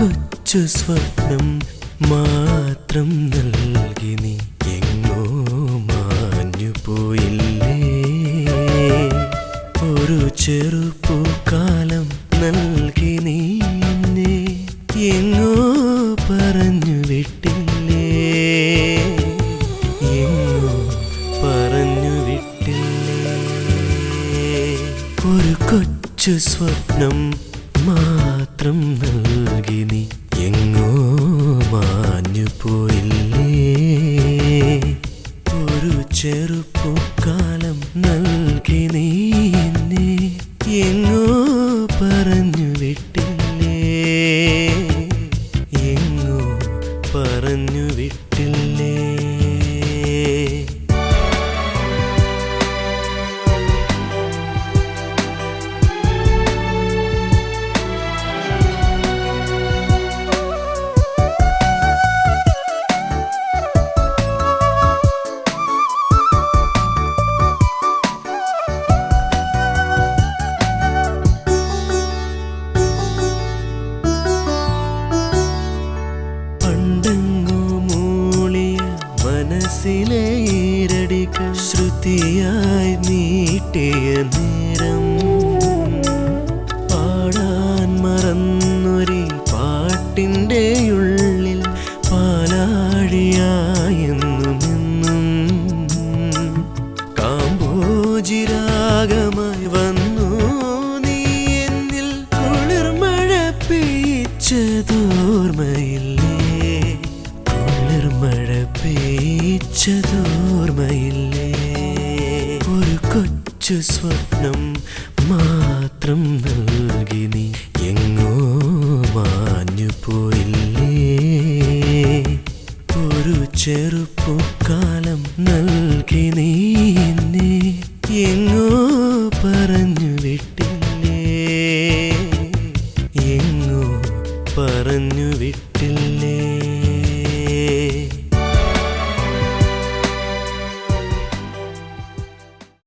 കൊച്ചു സ്വപ്നം മാത്രം നൽകി നീ എങ്ങോ മാഞ്ഞു പോയില്ലേ ഒരു ചെറുപ്പൂക്കാലം നൽകി നീ എങ്ങോ പറഞ്ഞു വിട്ടില്ലേ? എങ്ങോ പറഞ്ഞു വിട്ടില്ലേ? ഒരു കൊച്ചു സ്വപ്നം മാത്രം നൽകി നീ എങ്ങോ മാഞ്ഞു പോയില്ലേ ഒരു ചെറുപ്പക്കാലം പണ്ടെങ്ങോ മൂളിയ മനസ്സിലെ ശ്രുതിയായി നീട്ടിയ നേരം. പാടാൻ മറന്നൊരു പാട്ടിന്റെ ഉള്ളിൽ പാലാഴിയായെന്നുമെന്നും കാമ്പോജിരാഗമായി വന്നു നീ എന്നിൽ കുളിർമഴ പെയ്ച്ചതോർമ്മയില്ലേ ചിരിച്ചതോർമ്മയില്ലേ ഒരു കൊച്ചു സ്വപ്നം മാത്രം നൽകി നീ എങ്ങോ മാഞ്ഞു പോയില്ലേ? ഒരു ചെറുപ്പക്കാലം നൽകി നീ എങ്ങോ പറഞ്ഞു വിട്ടില്ലേ? എങ്ങോ പറഞ്ഞു വിട്ടു